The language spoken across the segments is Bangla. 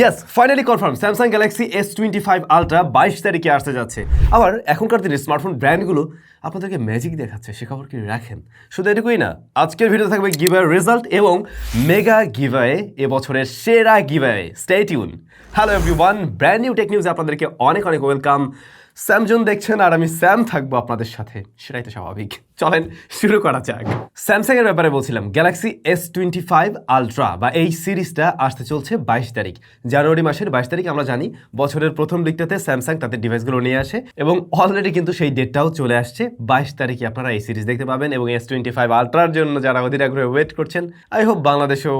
Yes finally confirm Samsung Galaxy S twenty five ultra বাইশ তারিখে আসতে যাচ্ছে। আবার এখনকার দিনে স্মার্টফোন ব্র্যান্ডগুলো আপনাদেরকে ম্যাজিক দেখাচ্ছে, সে খবর কি রাখেন? শুধু এটুকুই না, আজকের ভিডিও থাকবে গিভার রেজাল্ট এবং মেগা গিভায়ে এবছরের সেরা giveaway stay tuned hello everyone brand new tech নিউজে আপনাদেরকে অনেক অনেক ওয়েলকাম স্যামজন দেখছেন আর আমি স্যাম থাকব আপনাদের সাথে। সেটাই তো স্বাভাবিক। চলেন, শুরু করা যাক। স্যামসাং এর ব্যাপারে বলছিলাম Galaxy S twenty five ultra বা এই সিরিজটা আসতে চলছে বাইশ তারিখ। জানুয়ারি মাসের বাইশ তারিখ আমরা জানি, বছরের প্রথম দিকটাতে স্যামসাং তাদের ডিভাইসগুলো নিয়ে আসে এবং অলরেডি কিন্তু সেই ডেটটাও চলে আসছে। বাইশ তারিখে আপনারা এই সিরিজ দেখতে পাবেন এবং এস টোয়েন্টি ফাইভ আলট্রার জন্য যারা অধীর আগ্রহে ওয়েট করছেন আই হোপ বাংলাদেশেও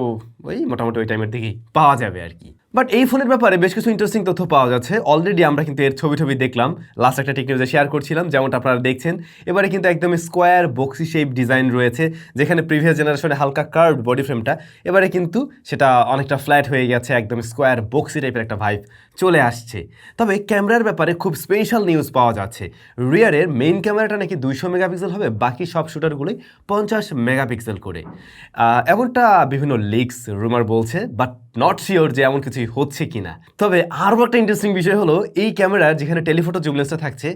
ওই মোটামুটি ওই টাইমের দিকেই পাওয়া যাবে আর কি। বাট এই ফোনের ব্যাপারে বেশ কিছু ইন্টারেস্টিং তথ্য পাওয়া যাচ্ছে। অলরেডি আমরা কিন্তু এর ছবি ছবি দেখলাম। লাস্ট একটা টেকনিউজে শেয়ার করছিলাম, যেমনটা আপনারা দেখছেন। এবারে কিন্তু একদম স্কোয়ার বক্সি শেপ ডিজাইন রয়েছে, যেখানে প্রিভিয়াস জেনারেশনে হালকা কার্ভ বডি ফ্রেমটা এবারে কিন্তু সেটা অনেকটা ফ্ল্যাট হয়ে গেছে একদম স্কোয়ার বক্সি টাইপের একটা ভাইব চলে আসছে। তবে ক্যামেরার ব্যাপারে খুব স্পেশাল নিউজ পাওয়া যাচ্ছে। রিয়ারের মেইন ক্যামেরাটা নাকি দুইশো মেগাপিক্সেল হবে, বাকি সব শুটারগুলোই পঞ্চাশ মেগাপিক্সেল করে। এমনটা বিভিন্ন লিক্স রুমার বলছে বাট নট শিওর যে এমন কিছুই হচ্ছে কিনা। তবে আরও একটা ইন্টারেস্টিং বিষয় হলো, এই ক্যামেরার যেখানে টেলিফোটো জুম লেন্সটা থাকছে,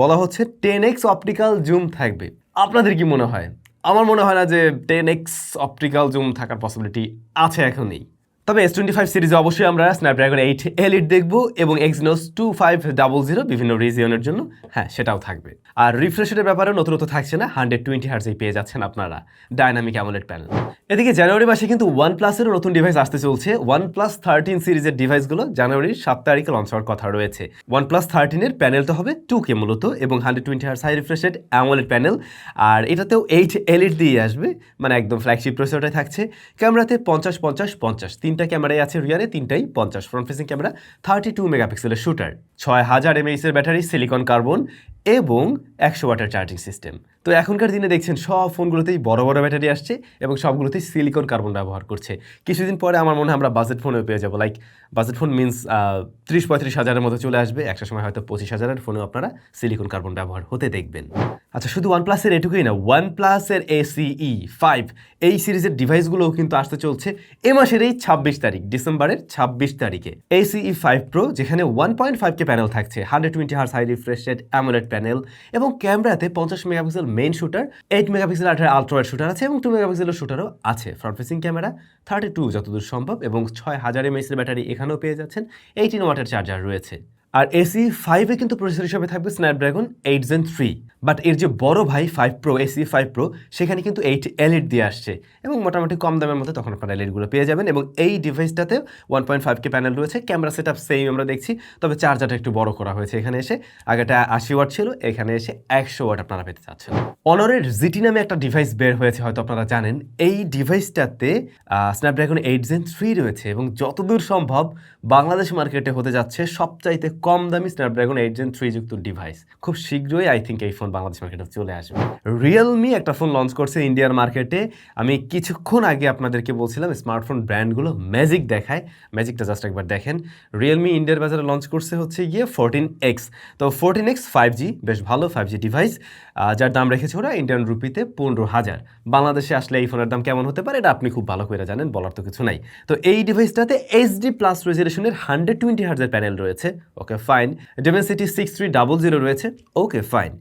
বলা হচ্ছে টেন এক্স অপটিক্যাল জুম থাকবে। আপনাদের কি মনে হয়? আমার মনে হয় না যে টেন এক্স অপটিক্যাল জুম থাকার পসিবিলিটি আছে এখনই। তবে এস টোয়েন্টি ফাইভ সিরিজে অবশ্যই আমরা স্ন্যাপড্রাগন এইট এলিট দেখব এবং Exynos two five double zero বিভিন্ন রিজিয়নের জন্য হ্যাঁ সেটাও থাকবে। আর রিফ্রেশের ব্যাপারে নতুনত্ব থাকছে না হান্ড্রেড টোয়েন্টি হার্সেই পেয়ে যাচ্ছেন আপনারা ডাইনামিক অ্যামোলেড প্যানেল এদিকে জানুয়ারি মাসে কিন্তু ওয়ান প্লাসেরও নতুন ডিভাইস আসতে চলছে ওয়ান প্লাস থার্টিন সিরিজের ডিভাইসগুলো জানুয়ারির সাত তারিখে লঞ্চ হওয়ার কথা রয়েছে। ওয়ান প্লাস থার্টিনের প্যানেলটা হবে টু কে মূলত এবং hundred twenty hertz high refreshed AMOLED panel আর এটাতেও এইট এলিট দিয়ে আসবে মানে একদম ফ্ল্যাগশিপ প্রসেসরটাই থাকছে ক্যামেরাতে পঞ্চাশ পঞ্চাশ পঞ্চাশ তিনটা ক্যামেরাই আছে রিয়ারে তিনটাই পঞ্চাশ। Front facing camera thirty two মেগাপিক্সেলের শুটার ছয় হাজার এমএইচের ব্যাটারি সিলিকন কার্বন এবং একশো ওয়াটার চার্জিং সিস্টেম তো এখনকার দিনে দেখছেন সব ফোনগুলোতেই বড় বড় ব্যাটারি আসছে এবং সবগুলোতেই সিলিকন কার্বন ব্যবহার করছে। কিছুদিন পরে আমার মনে হয় আমরা বাজেট ফোনেও পেয়ে যাব। লাইক বাজেট ফোন মিনস ত্রিশ পঁয়ত্রিশ হাজারের মতো চলে আসবে। একটা সময় হয়তো পঁচিশ হাজারের ফোনেও আপনারা সিলিকন কার্বন ব্যবহার হতে দেখবেন। আচ্ছা শুধু ওয়ান প্লাসের এটুকুই না ওয়ান প্লাসের এসিই ফাইভ এই সিরিজের ডিভাইসগুলোও কিন্তু আসতে চলছে এ মাসের এই ছাব্বিশ তারিখ, ডিসেম্বরের ছাব্বিশ তারিখে। এসিই ফাইভ প্রো যেখানে one point five K panel থাকছে hundred twenty hertz high refreshed AMOLED panel এবং ক্যামেরাতে পঞ্চাশ megapixel main shooter eight megapixel আঠারো আলট্রাওয়াইড শুটার আছে এবং টু মেগাপিক্সেলের শুটারও আছে। Front facing camera thirty two যতদূর সম্ভব এবং ছয় হাজার এমএসের ব্যাটারি এখানেও পেয়ে যাচ্ছেন। এইটিন ওয়াটার চার্জার রয়েছে। আর এসি ফাইভে কিন্তু প্রসেসর হিসাবে থাকবে Snapdragon eight Gen three but এর যে বড় ভাই five pro Ace five pro সেখানে কিন্তু এইট এলইড দিয়ে আসছে। এবং মোটামুটি কম দামের মধ্যে তখন আপনারা এলইডগুলো পেয়ে যাবেন এবং এই ডিভাইসটাতে one point five K panel রয়েছে। ক্যামেরা সেট আপ সেম আমরা দেখছি, তবে চার্জারটা একটু বড় করা হয়েছে এখানে এসে। আগেটা আশি ওয়াট ছিল, এখানে এসে একশো ওয়াট আপনারা পেতে চাচ্ছেন। অনরের জিটি নামে একটা ডিভাইস বের হয়েছে, হয়তো আপনারা জানেন। এই ডিভাইসটাতে স্ন্যাপড্রাগন এইট জেন থ্রি রয়েছে এবং যতদূর সম্ভব বাংলাদেশ মার্কেটে হতে যাচ্ছে সবচাইতে কম দামি স্ন্যাপড্রাগন এইট জেন থ্রি যুক্ত ডিভাইস খুব শীঘ্রই আই থিঙ্ক এই ফোন বাংলাদেশ মার্কেটে চলে আসবে। রিয়েলমি একটা ফোন লঞ্চ করছে ইন্ডিয়ার মার্কেটে আমি কিছুক্ষণ আগে আপনাদেরকে বলছিলাম স্মার্টফোন ব্র্যান্ডগুলো ম্যাজিক দেখায়। ম্যাজিকটা জাস্ট একবার দেখেন। রিয়েলমি ইন্ডিয়ার বাজারে লঞ্চ করছে হচ্ছে গিয়ে ফোরটিন এক্স তো ফোরটিন এক্স ফাইভ জি বেশ ভালো ফাইভ জি ডিভাইস যার দাম রেখেছে ওরা ইন্ডিয়ান রুপিতে পনেরো হাজার। বাংলাদেশে আসলে এই ফোনের দাম কেমন হতে পারে, এটা আপনি খুব ভালো করে জানেন, বলার তো কিছু নাই। তো এই ডিভাইসটাতে এইচডি প্লাস রেজুলেশনের হান্ড্রেড টোয়েন্টি হার্জের প্যানেল রয়েছে। Okay fine Dimensity six three double zero রয়েছে। ওকে ফাইন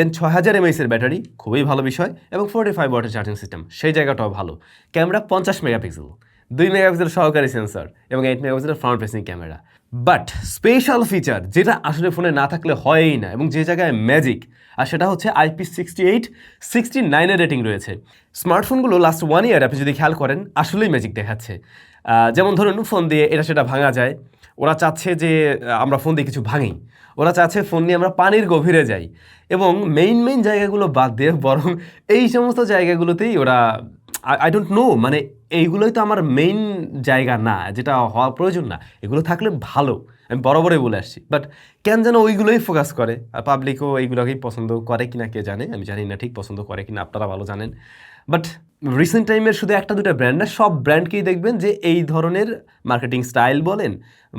দেন ছয় হাজার এমএইচের ব্যাটারি, খুবই ভালো বিষয়, এবং ফোর্টি ফাইভ ওয়াটের চার্জিং সিস্টেম সেই জায়গাটাও ভালো। ক্যামেরা পঞ্চাশ মেগাপিক্সেল দুই মেগাপিক্সেল সহকারী সেন্সর এবং এইট মেগাপিক্সেলের front facing camera but special feature যেটা আসলে ফোনে না থাকলে হয়ই না, এবং যে জায়গায় ম্যাজিক আর সেটা হচ্ছে আইপি সিক্সটি এইট সিক্সটি নাইনের রেটিং রয়েছে। স্মার্টফোনগুলো লাস্ট ওয়ান ইয়ার আপনি যদি খেয়াল করেন, আসলেই ম্যাজিক দেখাচ্ছে। যেমন ধরুন ফোন দিয়ে এটা সেটা ভাঙা যায়। ওরা চাচ্ছে যে আমরা ফোন দিয়ে কিছু ভাঙি। ওরা চাচ্ছে ফোন নিয়ে আমরা পানির গভীরে যাই এবং মেইন মেইন জায়গাগুলো বাদ দিয়ে বরং এই সমস্ত জায়গাগুলোতেই ওরা আই ডোন্ট নো মানে এইগুলোই তো আমার মেইন জায়গা না, যেটা হওয়া প্রয়োজন না। এগুলো থাকলে ভালো, আমি বরাবরই বলে আসছি। বাট কেন যেন ওইগুলোই ফোকাস করে। আর পাবলিকও এইগুলোকেই পছন্দ করে কিনা কে জানে, আমি জানি না ঠিক পছন্দ করে কিনা, আপনারা ভালো জানেন। বাট রিসেন্ট টাইমের শুধু একটা দুটা ব্র্যান্ড না, সব ব্র্যান্ডকেই দেখবেন যে এই ধরনের মার্কেটিং স্টাইল বলেন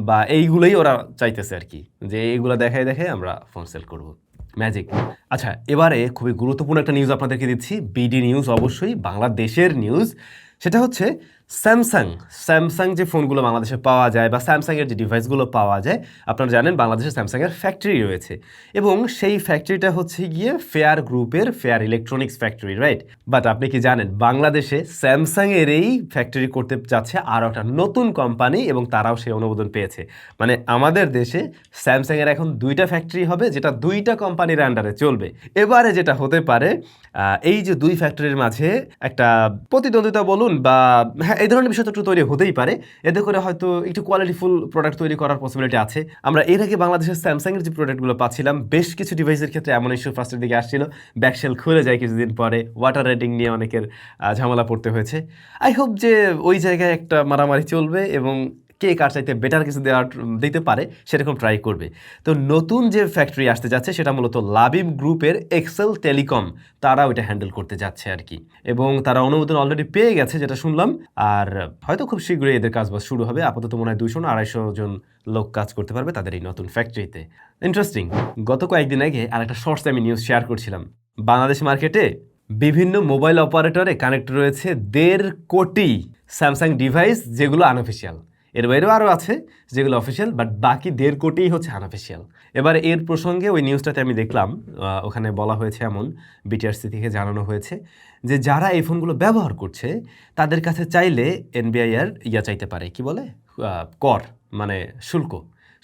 বা এইগুলোই ওরা চাইতেছে আর কি, যে এইগুলো দেখায় দেখে আমরা ফোন সেল করব। ম্যাজিক আচ্ছা এবারে খুবই গুরুত্বপূর্ণ একটা নিউজ আপনাদেরকে দিচ্ছি বিডি নিউজ অবশ্যই, বাংলাদেশের নিউজ সেটা হচ্ছে স্যামসাং স্যামসাং যে ফোনগুলো বাংলাদেশে পাওয়া যায় বা স্যামসাংয়ের যে ডিভাইসগুলো পাওয়া যায়, আপনারা জানেন বাংলাদেশে স্যামসাংয়ের ফ্যাক্টরি রয়েছে। এবং সেই ফ্যাক্টরিটা হচ্ছে গিয়ে ফেয়ার গ্রুপের fair electronics factory right but আপনি কি জানেন, বাংলাদেশে স্যামসাংয়ের এই ফ্যাক্টরি করতে যাচ্ছে আরও একটা নতুন কোম্পানি এবং তারাও সেই অনুমোদন পেয়েছে। মানে আমাদের দেশে স্যামসাংয়ের এখন দুইটা ফ্যাক্টরি হবে, যেটা দুইটা কোম্পানির আন্ডারে চলবে। এবারে যেটা হতে পারে এই যে দুই ফ্যাক্টরির মাঝে একটা প্রতিদ্বন্দ্বিতা বলুন বা হ্যাঁ এই ধরনের বিষয় তো একটু তৈরি হতেই পারে। এতে করে হয়তো একটু কোয়ালিটিফুল প্রোডাক্ট তৈরি করার পসিবিলিটি আছে। আমরা এর আগে বাংলাদেশের স্যামসাংয়ের যে প্রোডাক্টগুলো পাচ্ছিলাম, বেশ কিছু ডিভাইসের ক্ষেত্রে এমন ইস্যু ফার্স্টের দিকে আসছিল। ব্যাকশেল খুলে যায় কিছুদিন পরে ওয়াটার রেটিং নিয়ে অনেকের ঝামেলা পড়তে হয়েছে। আই হোপ যে ওই জায়গায় একটা মারামারি চলবে এবং কে কার চাইতে বেটার কিছু দেওয়ার দিতে পারে সেরকম ট্রাই করবে। তো নতুন যে ফ্যাক্টরি আসতে যাচ্ছে সেটা মূলত লাবিব গ্রুপের এক্সেল টেলিকম তারা ওইটা হ্যান্ডেল করতে যাচ্ছে আর কি এবং তারা অনুমোদন অলরেডি পেয়ে গেছে যেটা শুনলাম, আর হয়তো খুব শীঘ্রই এদের কাজ বাজ শুরু হবে। আপাতত মনে হয় দুশো না আড়াইশো জন লোক কাজ করতে পারবে তাদের এই নতুন ফ্যাক্টরিতে ইন্টারেস্টিং গত কয়েকদিন আগে আর একটা শর্টস আমি নিউজ শেয়ার করছিলাম। বাংলাদেশ মার্কেটে বিভিন্ন মোবাইল অপারেটরে কানেক্ট রয়েছে দেড় কোটি স্যামসাং ডিভাইস যেগুলো আনঅফিসিয়াল এর বাইরেও আরও আছে, যেগুলো অফিসিয়াল বাট বাকি দেড় কোটিই হচ্ছে আনঅফিসিয়াল এবার এর প্রসঙ্গে ওই নিউজটাতে আমি দেখলাম ওখানে বলা হয়েছে এমন বিটিআরসি থেকে জানানো হয়েছে, যে যারা এই ফোনগুলো ব্যবহার করছে, তাদের কাছে চাইলে এনবিআইআর ইয়া চাইতে পারে, কি বলে? কর মানে শুল্ক।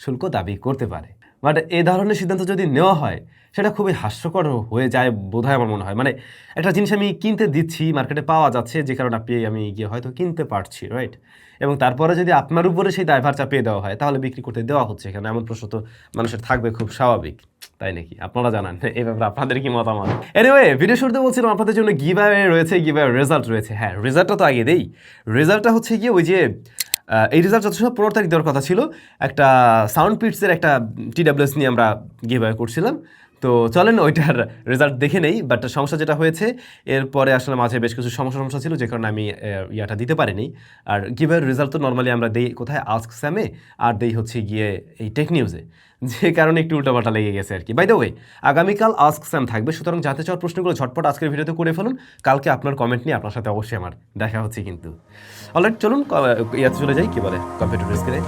শুল্ক দাবি করতে পারে। বাট এ ধরনের সিদ্ধান্ত যদি নেওয়া হয়, সেটা খুবই হাস্যকর হয়ে যায় বোধহয় আমার মনে হয়। মানে একটা জিনিস আমি কিনতে দিচ্ছি মার্কেটে পাওয়া যাচ্ছে, যে কারণে আপনি, আমি গিয়ে হয়তো কিনতে পারছি রাইট এবং তারপরে যদি আপনার উপরে সেই দায়ভার চাপিয়ে দেওয়া হয়, তাহলে বিক্রি করতে দেওয়া হচ্ছে এখানে। এমন প্রশ্ন তো মানুষের থাকবে, খুব স্বাভাবিক, তাই নাকি? আপনারা জানান, এই ব্যাপারে আপনাদের কি মতামত? এনিওয়ে ভিডিও শুরুতে বলছিলাম, আপনাদের জন্য গিভাওয়ে রয়েছে গিভাওয়ে রেজাল্ট রয়েছে। হ্যাঁ রেজাল্টটা তো আগে দেই। রেজাল্টটা হচ্ছে গিয়ে ওই যে এই রেজাল্ট যথেষ্ট পনেরো তারিখ দেওয়ার কথা ছিল, একটা সাউন্ড পিটসের একটা টিডাব্লিউএস নিয়ে আমরা গিভ করছিলাম। তো চলেন ওইটার রেজাল্ট দেখে নেই বাট সমস্যা যেটা হয়েছে, এরপরে আসলে মাঝে বেশ কিছু সমস্যা সমস্যা ছিল, যে কারণে আমি ইয়াটা দিতে পারিনি। আর গিভের রেজাল্ট তো নর্মালি আমরা দেই কোথায়? আস্ক স্যামে আর দেই হচ্ছে গিয়ে এই টেক নিউজে যে কারণে একটু উল্টাপাল্টা লেগে গেছে আর কি। বাই দ্য ওয়ে আগামীকাল আস্ক স্যাম থাকবে, সুতরাং জানতে চাওয়ার প্রশ্নগুলো ঝটপট আজকের ভিডিওতে করে ফেলুন, কালকে আপনার কমেন্ট নিয়ে আপনার সাথে অবশ্যই আমার দেখা হচ্ছে কিন্তু। অলরাইট চলুন ইয়াতে চলে যাই, কি বলে? কম্পিউটার স্ক্রিনে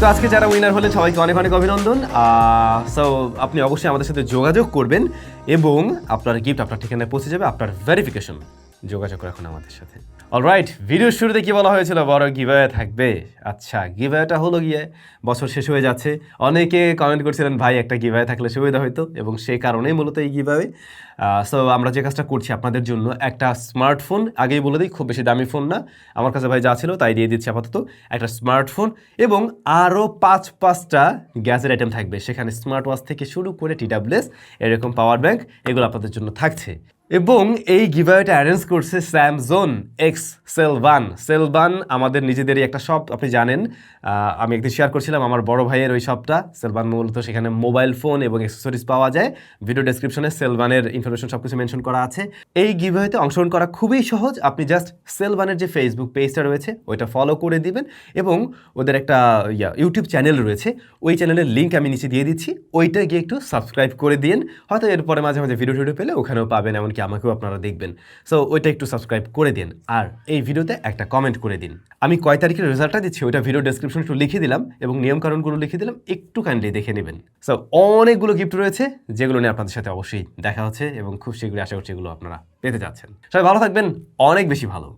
তো আজকে যারা উইনার হলেন, সবাইকে অনেক অনেক অভিনন্দন। সো আপনি অবশ্যই আমাদের সাথে যোগাযোগ করবেন এবং আপনার গিফট আপনার ঠিকানায় পৌঁছে যাবে, আপনার ভেরিফিকেশন যোগাযোগ রাখুন আমাদের সাথে। অলরাইট ভিডিওর শুরুতে কি বলা হয়েছিল? বড় গিভওয়ে থাকবে। আচ্ছা গিভওয়েটা হলো গিয়ে বছর শেষ হয়ে যাচ্ছে। অনেকে কমেন্ট করছিলেন, ভাই, একটা গিভওয়ে থাকলে সুবিধা হতো এবং সেই কারণেই মূলত এই গিভওয়ে সো আমরা যে কাজটা করছি আপনাদের জন্য, একটা স্মার্টফোন আগেই বলে দিই, খুব বেশি দামি ফোন না। আমার কাছে ভাই যা ছিল, তাই দিয়ে দিচ্ছি আপাতত। একটা স্মার্টফোন এবং আরও পাঁচ, পাঁচটা গ্যাসের আইটেম থাকবে। সেখানে স্মার্ট ওয়াচ থেকে শুরু করে টিডাব্লিউএস এরকম পাওয়ার ব্যাংক এগুলো আপনাদের জন্য থাকছে। এবং এই গিভাওয়েটা অ্যারেঞ্জ করছে স্যামজোন এক্স সেলভান সেলভান আমাদের নিজেদেরই একটা শপ আপনি জানেন। আমি একদিন শেয়ার করছিলাম আমার বড় ভাইয়ের ওই শপটা সেলভান মূলত সেখানে মোবাইল ফোন এবং অ্যাক্সেসরিজ পাওয়া যায়। ভিডিও ডেসক্রিপশনে সেলভানের ইনফরমেশন সব কিছু মেনশন করা আছে। এই গিভাওয়েতে অংশগ্রহণ করা খুবই সহজ। আপনি জাস্ট সেলভানের যে ফেসবুক পেজটা রয়েছে, ওইটা ফলো করে দিবেন এবং ওদের একটা, ইয়া ইউটিউব চ্যানেল রয়েছে। ওই চ্যানেলের লিঙ্ক আমি নিচে দিয়ে দিচ্ছি। ওইটা গিয়ে একটু সাবস্ক্রাইব করে দিন হয়তো এরপরে মাঝে মাঝে ভিডিও টিডিও পেলে ওখানেও পাবেন, এমনকি আমাকেও আপনারা দেখবেন। সো ওইটা একটু সাবস্ক্রাইব করে দিন। আর এই ভিডিওতে একটা কমেন্ট করে দিন। আমি কয় তারিখের রেজাল্টটা দিচ্ছি, ওইটা ভিডিও ডেসক্রিপশন একটু লিখে দিলাম এবং নিয়মকানুনগুলো লিখে দিলাম, একটু কাইন্ডলি দেখে নেবেন। সো অনেকগুলো গিফট রয়েছে, যেগুলো নিয়ে আপনাদের সাথে অবশ্যই দেখা হচ্ছে এবং খুব শীঘ্রই আশা করছি এগুলো আপনারা পেতে যাচ্ছেন। সবাই ভালো থাকবেন, অনেক বেশি ভালো।